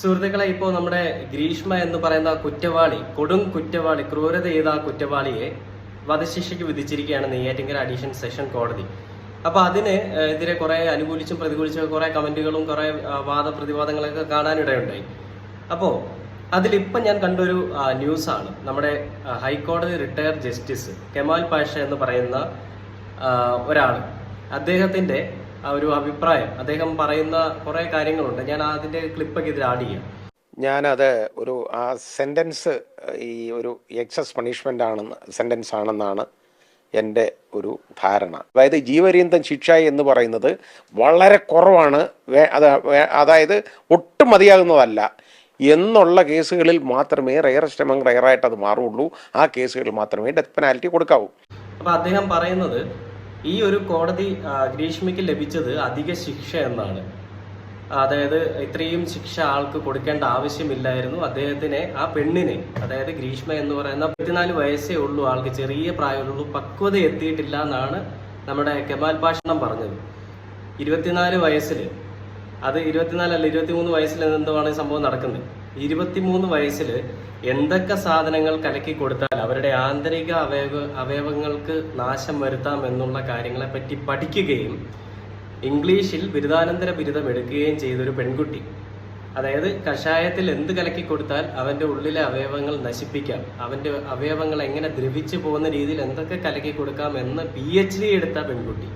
സുഹൃത്തുക്കളെ ഇപ്പോൾ നമ്മുടെ ഗ്രീഷ്മ എന്ന് പറയുന്ന കുറ്റവാളി കൊടും കുറ്റവാളി ക്രൂരത ചെയ്ത ആ കുറ്റവാളിയെ വധശിക്ഷയ്ക്ക് വിധിച്ചിരിക്കുകയാണ് നെയ്യാറ്റിങ്കര അഡീഷൻ സെഷൻ കോടതി. അപ്പൊ അതിന് എതിരെ കുറെ അനുകൂലിച്ചും പ്രതികൂലിച്ചും കുറെ കമന്റുകളും കുറെ വാദപ്രതിവാദങ്ങളൊക്കെ കാണാനിടയുണ്ടായി. അപ്പോ അതിലിപ്പം ഞാൻ കണ്ടൊരു ന്യൂസാണ്. നമ്മുടെ ഹൈക്കോടതി റിട്ടയർ ജസ്റ്റിസ് കെമാൽ പാഷ എന്ന് പറയുന്ന ഒരാൾ അദ്ദേഹത്തിന്റെ ആ ഒരു അഭിപ്രായം. അദ്ദേഹം പറയുന്ന കുറെ കാര്യങ്ങളുണ്ട്. ഞാൻ അതിന്റെ ക്ലിപ്പൊക്കെ ഇതിൽ ആഡ് ചെയ്യാം. ഞാനത് ഒരു ആ സെന്റൻസ് ഈ ഒരു എക്സസ് പണിഷ്മെന്റ് ആണെന്ന് സെന്റൻസ് ആണെന്നാണ് എന്റെ ഒരു ധാരണ. അതായത് ജീവപര്യന്തം ശിക്ഷ എന്ന് പറയുന്നത് വളരെ കുറവാണ്. അതായത് ഒട്ടും മതിയാകുന്നതല്ല. എന്നുള്ള കേസുകളിൽ മാത്രമേ റയറസ്റ്റ് എമംഗ് റയറായിട്ട് അത് മാറുള്ളൂ. ആ കേസുകളിൽ മാത്രമേ ഡെത്ത് പെനാൽറ്റി കൊടുക്കാവൂ. അപ്പൊ അദ്ദേഹം പറയുന്നത് ഈ ഒരു കോടതി ഗ്രീഷ്മയ്ക്ക് ലഭിച്ചത് അധിക ശിക്ഷ എന്നാണ്. അതായത് ഇത്രയും ശിക്ഷ ആൾക്ക് കൊടുക്കേണ്ട ആവശ്യമില്ലായിരുന്നു. അദ്ദേഹത്തിനെ ആ പെണ്ണിനെ അതായത് ഗ്രീഷ്മ എന്ന് പറയുന്ന പത്തിനാല് വയസ്സേ ഉള്ളൂ ആൾക്ക് ചെറിയ പ്രായമുള്ളൂ പക്വത എത്തിയിട്ടില്ല എന്നാണ് നമ്മുടെ കെമാൽ ഭാഷണം പറഞ്ഞത്. ഇരുപത്തിനാല് വയസ്സിൽ അത് ഇരുപത്തിനാലല്ല ഇരുപത്തിമൂന്ന് വയസ്സിൽ എന്തുമാണ് സംഭവം നടക്കുന്നത്? ഇരുപത്തിമൂന്ന് വയസ്സിൽ എന്തൊക്കെ സാധനങ്ങൾ കലക്കി കൊടുത്താൽ അവരുടെ ആന്തരിക അവയവ അവയവങ്ങൾക്ക് നാശം വരുത്താം എന്നുള്ള കാര്യങ്ങളെ പറ്റി പഠിക്കുകയും ഇംഗ്ലീഷിൽ ബിരുദാനന്തര ബിരുദം എടുക്കുകയും ചെയ്തൊരു പെൺകുട്ടി. അതായത് കഷായത്തിൽ എന്ത് കലക്കി കൊടുത്താൽ അവന്റെ ഉള്ളിലെ അവയവങ്ങൾ നശിപ്പിക്കാം. അവന്റെ അവയവങ്ങൾ എങ്ങനെ ദ്രവിച്ചു പോകുന്ന രീതിയിൽ എന്തൊക്കെ കലക്കി കൊടുക്കാം എന്ന് പി എച്ച് ഡി എടുത്ത പെൺകുട്ടി.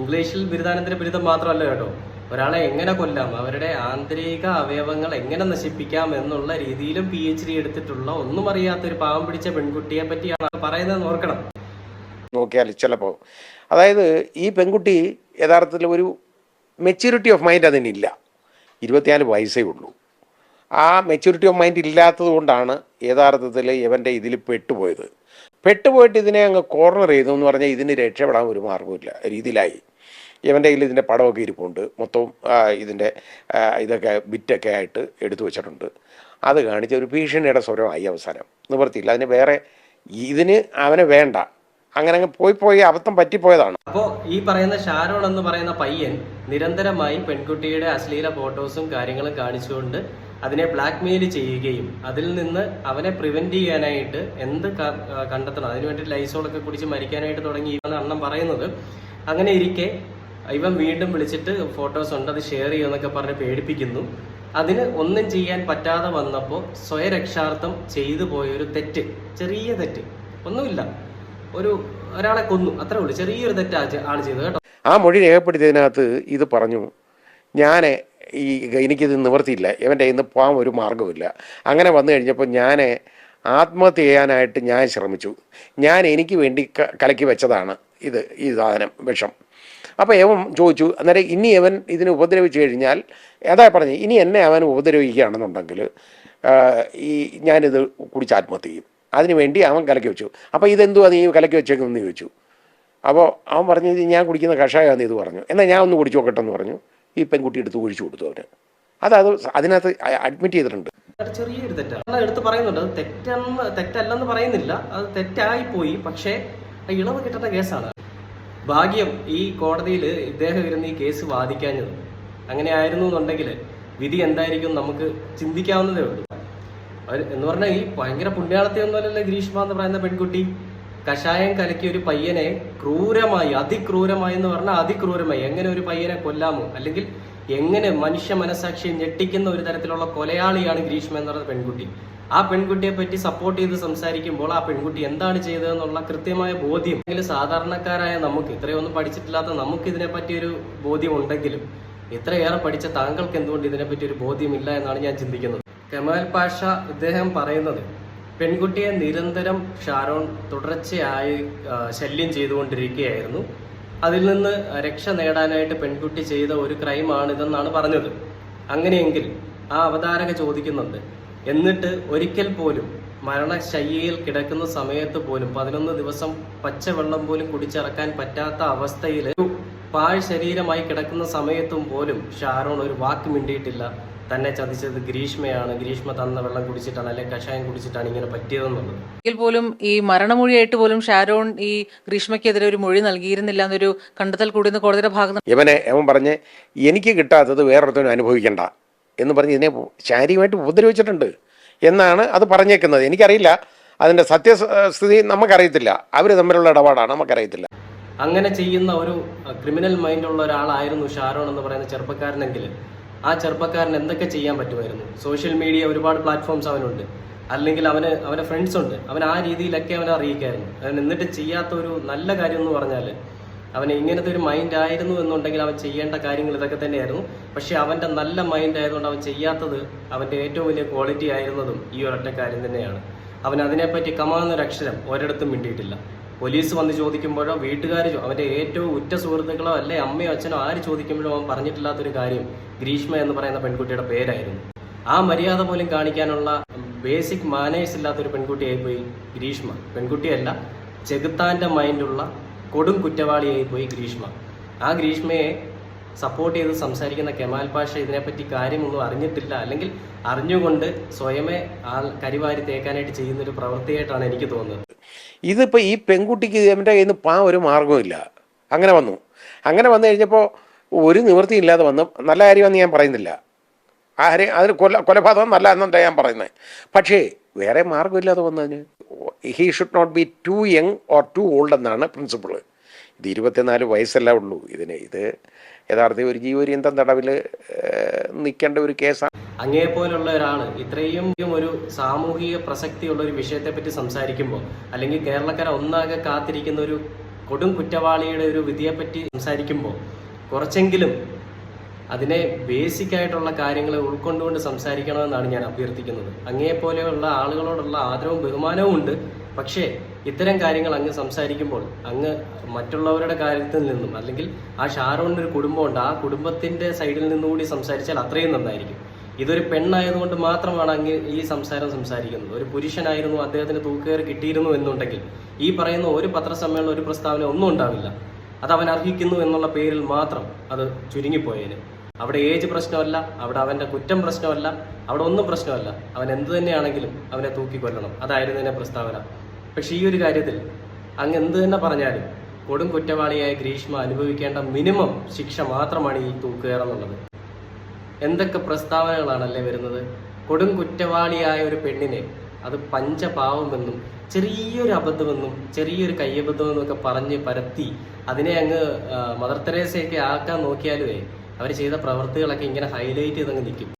ഇംഗ്ലീഷിൽ ബിരുദാനന്തര ബിരുദം മാത്രമല്ല കേട്ടോ. ഒരാളെ എങ്ങനെ കൊല്ലാം? അവരുടെ ആന്തരിക അവയവങ്ങൾ എങ്ങനെ നശിപ്പിക്കാം എന്നുള്ള രീതിയിലും പി എച്ച് ഡി എടുത്തിട്ടുള്ള ഒന്നും അറിയാത്ത ഒരു പാവം പിടിച്ച പെൺകുട്ടിയെ പറ്റിയാണ് പറയുന്നത് ഓർക്കണം. നോക്കിയാൽ ചിലപ്പോൾ അതായത് ഈ പെൺകുട്ടി യഥാർത്ഥത്തിൽ ഒരു മെച്യൂരിറ്റി ഓഫ് മൈൻഡ് അതിനില്ല. ഇരുപത്തിനാല് വയസ്സേ ഉള്ളൂ. ആ മെച്യൂരിറ്റി ഓഫ് മൈൻഡ് ഇല്ലാത്തത് കൊണ്ടാണ് യഥാർത്ഥത്തിൽ ഇവന്റെ ഇതിൽ പെട്ടുപോയത്. പെട്ടുപോയിട്ട് ഇതിനെ അങ്ങ് കോർണർ ചെയ്തു എന്ന് പറഞ്ഞാൽ ഇതിന് രക്ഷപ്പെടാൻ ഒരു മാർഗമില്ല രീതിയിലായി. ഇവന്റെ കയ്യിൽ ഇതിന്റെ പടമൊക്കെ ഇരിപ്പുണ്ട്. മൊത്തവും ഇതിന്റെ ഇതൊക്കെ ബിറ്റൊക്കെ ആയിട്ട് എടുത്തു വെച്ചിട്ടുണ്ട്. അത് കാണിച്ച ഒരു ഭീഷണിയുടെ സ്വരമായി അവസാനം. നിവർത്തിയില്ല അതിന് വേറെ ഇതിന് അവനെ വേണ്ട. അങ്ങനെ അങ്ങ് പോയി പോയി അബദ്ധം പറ്റിപ്പോയതാണ്. അപ്പോൾ ഈ പറയുന്ന ഷാരോൺ എന്ന് പറയുന്ന പയ്യൻ നിരന്തരമായി പെൺകുട്ടിയുടെ അശ്ലീല ഫോട്ടോസും കാര്യങ്ങളും കാണിച്ചുകൊണ്ട് അതിനെ ബ്ലാക്ക് മെയിൽ ചെയ്യുകയും അതിൽ നിന്ന് അവനെ പ്രിവെന്റ് ചെയ്യാനായിട്ട് എന്ത് കണ്ടെത്തണം? അതിനു വേണ്ടി ലൈസോളൊക്കെ കുടിച്ച് മരിക്കാനായിട്ട് തുടങ്ങി എന്നാണ് അണ്ണം പറയുന്നത്. അങ്ങനെ ഇരിക്കെ ഇവൻ വീണ്ടും വിളിച്ചിട്ട് ഫോട്ടോസ് ഉണ്ട് അത് ഷെയർ ചെയ്യുമെന്നൊക്കെ പറഞ്ഞ് പേടിപ്പിക്കുന്നു. അതിന് ഒന്നും ചെയ്യാൻ പറ്റാതെ വന്നപ്പോൾ സ്വയരക്ഷാർത്ഥം ചെയ്തു പോയൊരു തെറ്റ് ചെറിയ തെറ്റ് ഒന്നുമില്ല. ഒരു ഒരാളെ കൊന്നു അത്രേ ഉള്ളൂ. ചെറിയൊരു തെറ്റ് ആണ് ചെയ്തത് കേട്ടോ. ആ മൊഴി രേഖപ്പെടുത്തിയതിനകത്ത് ഇത് പറഞ്ഞു ഞാൻ ഈ എനിക്കിത് നിവർത്തിയില്ല ഇവന്റെ ഇന്ന് പോകാൻ ഒരു മാർഗമില്ല അങ്ങനെ വന്നു കഴിഞ്ഞപ്പോൾ ഞാൻ ആത്മഹത്യ ചെയ്യാനായിട്ട് ഞാൻ ശ്രമിച്ചു. ഞാൻ എനിക്ക് വേണ്ടി കലക്കി വെച്ചതാണ് ഇത് ഈ സാധനം വിഷം. അപ്പോൾ യവൻ ചോദിച്ചു അന്നേരം ഇനി അവൻ ഇതിനെ ഉപദ്രവിച്ചു കഴിഞ്ഞാൽ? അതാ പറഞ്ഞു ഇനി എന്നെ അവൻ ഉപദ്രവിക്കുകയാണെന്നുണ്ടെങ്കിൽ ഈ ഞാനിത് കുടിച്ച് ആത്മഹത്യ ചെയ്യും. അതിനുവേണ്ടി അവൻ കലക്കി വെച്ചു. അപ്പോൾ ഇതെന്തുവാ നീ കലക്കി വെച്ചേക്കുമെന്ന് ചോദിച്ചു. അപ്പോൾ അവൻ പറഞ്ഞു ഞാൻ കുടിക്കുന്ന കഷായമാണെന്ന് ഇത് പറഞ്ഞു. എന്നാൽ ഞാൻ ഒന്ന് കുടിച്ചു നോക്കട്ടെ എന്ന് പറഞ്ഞു. ഈ പെൺകുട്ടി എടുത്ത് കുഴിച്ചു കൊടുത്തു അവന്. അത് അത് അതിനകത്ത് അഡ്മിറ്റ് ചെയ്തിട്ടുണ്ട്. ചെറിയ ചെറിയൊരു തെറ്റാണ്. എടുത്ത് പറയുന്നുണ്ട്. തെറ്റെന്ന് തെറ്റല്ലെന്ന് പറയുന്നില്ല. അത് തെറ്റായി പോയി പക്ഷേ ഇളവ് കിട്ടേണ്ട കേസാണ്. ഭാഗ്യം ഈ കോടതിയിൽ ഇദ്ദേഹം ഇരുന്ന് ഈ കേസ് വാദിക്കാഞ്ഞത്. അങ്ങനെ ആയിരുന്നു എന്നുണ്ടെങ്കിൽ വിധി എന്തായിരിക്കും നമുക്ക് ചിന്തിക്കാവുന്നതേ ഉള്ളൂ. അവർ എന്ന് പറഞ്ഞാൽ ഈ ഭയങ്കര പുണ്യാളത്തെയൊന്നുമല്ലല്ലോ ഗ്രീഷ്മ എന്ന് പറയുന്ന പെൺകുട്ടി. കഷായം കലക്കിയ ഒരു പയ്യനെ ക്രൂരമായി അതിക്രൂരമായി എന്ന് പറഞ്ഞാൽ അതിക്രൂരമായി. എങ്ങനെ ഒരു പയ്യനെ കൊല്ലാമോ? അല്ലെങ്കിൽ എങ്ങനെ മനുഷ്യ മനസാക്ഷിയെ ഞെട്ടിക്കുന്ന ഒരു തരത്തിലുള്ള കൊലയാളിയാണ് ഗ്രീഷ്മ എന്ന് പറയുന്ന പെൺകുട്ടി. ആ പെൺകുട്ടിയെ പറ്റി സപ്പോർട്ട് ചെയ്ത് സംസാരിക്കുമ്പോൾ ആ പെൺകുട്ടി എന്താണ് ചെയ്തതെന്നുള്ള കൃത്യമായ ബോധ്യം. അല്ലെങ്കിൽ സാധാരണക്കാരായ നമുക്ക് ഇത്രയൊന്നും പഠിച്ചിട്ടില്ലാത്ത നമുക്ക് ഇതിനെപ്പറ്റി ഒരു ബോധ്യം ഉണ്ടെങ്കിലും ഇത്രയേറെ പഠിച്ച താങ്കൾക്ക് എന്തുകൊണ്ട് ഇതിനെപ്പറ്റി ഒരു ബോധ്യമില്ല എന്നാണ് ഞാൻ ചിന്തിക്കുന്നത്. കമാൽ പാഷ ഇദ്ദേഹം പറയുന്നത് പെൺകുട്ടിയെ നിരന്തരം ഷാരോൺ തുടർച്ചയായി ശല്യം ചെയ്തുകൊണ്ടിരിക്കുകയായിരുന്നു. അതിൽ നിന്ന് രക്ഷ നേടാനായിട്ട് പെൺകുട്ടി ചെയ്ത ഒരു ക്രൈമാണ് ഇതെന്നാണ് പറഞ്ഞത്. അങ്ങനെയെങ്കിൽ ആ അവതാരക ചോദിക്കുന്നുണ്ട് എന്നിട്ട് ഒരിക്കൽ പോലും മരണശയ്യയിൽ കിടക്കുന്ന സമയത്ത് പോലും പതിനൊന്ന് ദിവസം പച്ചവെള്ളം പോലും കുടിച്ചിറക്കാൻ പറ്റാത്ത അവസ്ഥയിൽ ഒരു പാഴ് ശരീരമായി കിടക്കുന്ന സമയത്തും പോലും ഷാരോൺ ഒരു വാക്ക് മിണ്ടിയിട്ടില്ല. തന്നെ ചതിച്ചത് ഗ്രീഷ്മയാണ്. ഗ്രീഷ്മ തന്ന വെള്ളം കുടിച്ചിട്ടാണ് അല്ലെങ്കിൽ കഷായം കുടിച്ചിട്ടാണ് ഇങ്ങനെ പറ്റിയതെന്നുള്ളത്. എങ്കിൽ പോലും ഈ മരണമൊഴിയായിട്ട് പോലും ഷാരോൺ ഈ ഗ്രീഷ്മയ്ക്കെതിരെ ഒരു മൊഴി നൽകിയിരുന്നില്ല എന്നൊരു കണ്ടെത്തൽ കൂടി കോടതിയുടെ ഭാഗത്ത് ഇവനെ അവൻ പറഞ്ഞ് എനിക്ക് കിട്ടാത്തത് വേറൊരുത്തനും അനുഭവിക്കണ്ട. എന്ന് പറഞ്ഞ് ഇതിനെ ശാരീരികമായിട്ട് ഉപദ്രവിച്ചിട്ടുണ്ട് എന്നാണ് അത് പറഞ്ഞേക്കുന്നത്. എനിക്കറിയില്ല. അതിന്റെ സത്യസ്ഥിതി നമുക്കറിയത്തില്ല. അവർ തമ്മിലുള്ള ഇടപാടാണ് നമുക്കറിയത്തില്ല. അങ്ങനെ ചെയ്യുന്ന ഒരു ക്രിമിനൽ മൈൻഡുള്ള ഒരാളായിരുന്നു ഷാരോൺ എന്ന് പറയുന്ന ചെറുപ്പക്കാരനെങ്കിൽ ആ ചെറുപ്പക്കാരൻ എന്തൊക്കെ ചെയ്യാൻ പറ്റുമായിരുന്നു? സോഷ്യൽ മീഡിയ ഒരുപാട് പ്ലാറ്റ്ഫോംസ് അവനുണ്ട്. അല്ലെങ്കിൽ അവന് അവന്റെ ഫ്രണ്ട്സ് ഉണ്ട് അവൻ ആ രീതിയിലൊക്കെ അവനെ അറിയിക്കായിരുന്നു. എന്നിട്ട് ചെയ്യാത്ത ഒരു നല്ല കാര്യം എന്ന് പറഞ്ഞാൽ അവന് ഇങ്ങനത്തെ ഒരു മൈൻഡ് ആയിരുന്നു എന്നുണ്ടെങ്കിൽ അവൻ ചെയ്യേണ്ട കാര്യങ്ങൾ ഇതൊക്കെ തന്നെയായിരുന്നു. പക്ഷെ അവന്റെ നല്ല മൈൻഡ് ആയതുകൊണ്ട് അവൻ ചെയ്യാത്തത് അവന്റെ ഏറ്റവും വലിയ ക്വാളിറ്റി ആയിരുന്നതും ഈ ഒരൊറ്റ കാര്യം തന്നെയാണ്. അവൻ അതിനെപ്പറ്റി കമാന്നൊരു അക്ഷരം ഒരിടത്തും മിണ്ടിയിട്ടില്ല. പോലീസ് വന്ന് ചോദിക്കുമ്പോഴോ വീട്ടുകാർ അവന്റെ ഏറ്റവും ഉറ്റ സുഹൃത്തുക്കളോ അല്ലെ അമ്മയോ അച്ഛനോ ആര് ചോദിക്കുമ്പോഴോ അവൻ പറഞ്ഞിട്ടില്ലാത്തൊരു കാര്യം ഗ്രീഷ്മ എന്ന് പറയുന്ന പെൺകുട്ടിയുടെ പേരായിരുന്നു. ആ മര്യാദ പോലും കാണിക്കാനുള്ള ബേസിക് മാനേഴ്സ് ഇല്ലാത്തൊരു പെൺകുട്ടിയായി പോയി ഗ്രീഷ്മ. പെൺകുട്ടിയല്ല ചെകുത്താന്റെ മൈൻഡുള്ള കൊടും കുറ്റവാളിയായി പോയി ഗ്രീഷ്മ. ആ ഗ്രീഷ്മയെ സപ്പോർട്ട് ചെയ്ത് സംസാരിക്കുന്ന കെമാൽ പാഷ ഇതിനെപ്പറ്റി കാര്യമൊന്നും അറിഞ്ഞിട്ടില്ല. അല്ലെങ്കിൽ അറിഞ്ഞുകൊണ്ട് സ്വയമേ ആ കരിവാരി തേക്കാനായിട്ട് ചെയ്യുന്ന ഒരു പ്രവൃത്തിയായിട്ടാണ് എനിക്ക് തോന്നുന്നത്. ഇതിപ്പോൾ ഈ പെൺകുട്ടിക്ക് എന്റെ കയ്യിൽ നിന്ന് പാ ഒരു മാർഗമില്ല അങ്ങനെ വന്നു. അങ്ങനെ വന്നു കഴിഞ്ഞപ്പോൾ ഒരു നിവൃത്തിയില്ലാതെ വന്നു. നല്ല കാര്യമെന്ന് ഞാൻ പറയുന്നില്ല. ആരെ അതിന് കൊല കൊലപാതകം നല്ല എന്നല്ല ഞാൻ പറയുന്നത്. പക്ഷേ വേറെ മാർഗമില്ലാതെ വന്നതിന് he should not be too young or too old എന്നാണ് പ്രിൻസിപ്പിൾ ഇത് ഇരുപത്തിനാല് വയസ്സല്ല ഉള്ളൂ. ഇതിന് ഇത് യഥാർത്ഥത്തിൽ ഒരു ജീവപര്യന്തം തടവിൽ നിൽക്കേണ്ട ഒരു കേസാണ് അങ്ങേ പോലുള്ള ഒരാൾ ഇത്രയും ഒരു സാമൂഹിക പ്രസക്തിയുള്ള ഒരു വിഷയത്തെ പറ്റി സംസാരിക്കുമ്പോൾ അല്ലെങ്കിൽ കേരളക്കര ഒന്നാകെ കാത്തിരിക്കുന്ന ഒരു കൊടും കുറ്റവാളിയുടെ ഒരു വിധിയെപ്പറ്റി സംസാരിക്കുമ്പോൾ കുറച്ചെങ്കിലും അതിനെ ബേസിക് ആയിട്ടുള്ള കാര്യങ്ങളെ ഉൾക്കൊണ്ടുകൊണ്ട് സംസാരിക്കണമെന്നാണ് ഞാൻ അഭ്യർത്ഥിക്കുന്നത്. അങ്ങേ പോലെയുള്ള ആളുകളോടുള്ള ആദരവും ബഹുമാനവും ഉണ്ട്. പക്ഷേ ഇത്തരം കാര്യങ്ങൾ അങ്ങ് സംസാരിക്കുമ്പോൾ അങ്ങ് മറ്റുള്ളവരുടെ കാര്യത്തിൽ നിന്നും അല്ലെങ്കിൽ ആ ഷാരോണിന് ഒരു കുടുംബമുണ്ട് ആ കുടുംബത്തിന്റെ സൈഡിൽ നിന്നുകൂടി സംസാരിച്ചാൽ അത്രയും നന്നായിരിക്കും. ഇതൊരു പെണ്ണായതുകൊണ്ട് മാത്രമാണ് അങ്ങ് ഈ സംസാരം സംസാരിക്കുന്നത്. ഒരു പുരുഷനായിരുന്നു അദ്ദേഹത്തിന് തൂക്കുകയറി കിട്ടിയിരുന്നു എന്നുണ്ടെങ്കിൽ ഈ പറയുന്ന ഒരു പത്രസമ്മേളനം ഒരു പ്രസ്താവന ഒന്നും ഉണ്ടാവില്ല. അത് അവൻ അർഹിക്കുന്നു എന്നുള്ള പേരിൽ മാത്രം അത് ചുരുങ്ങിപ്പോയേന്. അവിടെ ഏജ് പ്രശ്നമല്ല അവിടെ അവന്റെ കുറ്റം പ്രശ്നമല്ല അവിടെ ഒന്നും പ്രശ്നമല്ല. അവൻ എന്ത് തന്നെയാണെങ്കിലും അവനെ തൂക്കിക്കൊല്ലണം. അതായിരുന്നു എന്നെ പ്രസ്താവന. പക്ഷെ ഈ ഒരു കാര്യത്തിൽ അങ്ങ് എന്ത് തന്നെ പറഞ്ഞാലും കൊടും കുറ്റവാളിയായ ഗ്രീഷ്മ അനുഭവിക്കേണ്ട മിനിമം ശിക്ഷ മാത്രമാണ് ഈ തൂക്കുകയറെന്നുള്ളത് എന്തൊക്കെ പ്രസ്താവനകളാണല്ലേ വരുന്നത്? കൊടും കുറ്റവാളിയായ ഒരു പെണ്ണിനെ അത് പഞ്ചപാവമെന്നും ചെറിയൊരു അബദ്ധമെന്നും ചെറിയൊരു കയ്യബദ്ധമെന്നും ഒക്കെ പറഞ്ഞ് പരത്തി അതിനെ അങ്ങ് മദർ തെരേസയൊക്കെ ആക്കാൻ നോക്കിയാലുമേ അവർ ചെയ്ത പ്രവൃത്തികളൊക്കെ ഇങ്ങനെ ഹൈലൈറ്റ് ചെയ്തങ്ങ് നിൽക്കും.